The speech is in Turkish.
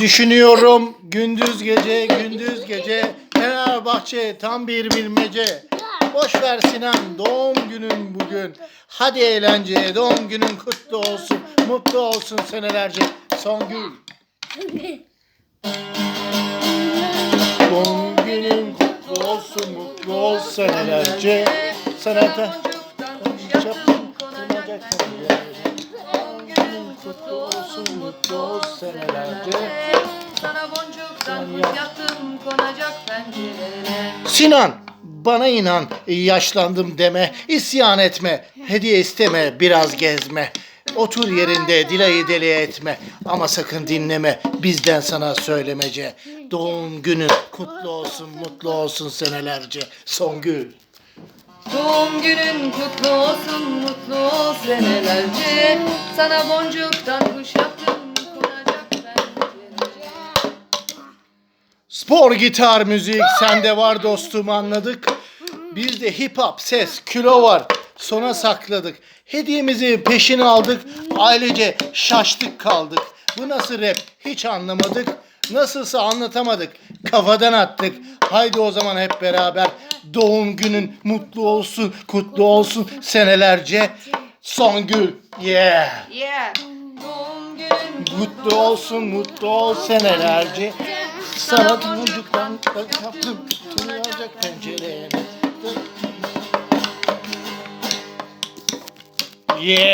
Düşünüyorum gündüz gece gündüz gece Fenerbahçe tam bir bilmece. Boş ver Sinan doğum günün bugün. Hadi eğlenceye doğum günün kutlu olsun. Mutlu olsun senelerce. Songül. Doğum günün kutlu olsun mutlu ol senelerce. Sana da çapkın konacak Doğum kutlu olsun mutlu ol senelerce. Sana boncuktan kuş yaptım konacak pencerene. Sinan bana inan yaşlandım deme isyan etme hediye isteme biraz gezme. Otur yerinde dilayı deli etme. Ama sakın dinleme bizden sana söylemece. Doğum günün kutlu olsun mutlu olsun senelerce. Songül Doğum günün kutlu olsun mutlu ol senelerce. Sana boncuktan kuş yaptım. Spor gitar müzik sende var dostum anladık. Bizde hip hop ses kilo var sona sakladık. Hediyemizi peşin aldık ailece şaştık kaldık. Bu nasıl rap hiç anlamadık. Nasılsa anlatamadık kafadan attık. Haydi o zaman hep beraber doğum günün mutlu olsun kutlu olsun senelerce. Songül yeah. Yeah. Doğum günün Mutlu olsun, mutlu ol senelerce. Sana boncuktan kaptım, tutulacak pencerene. Yeah.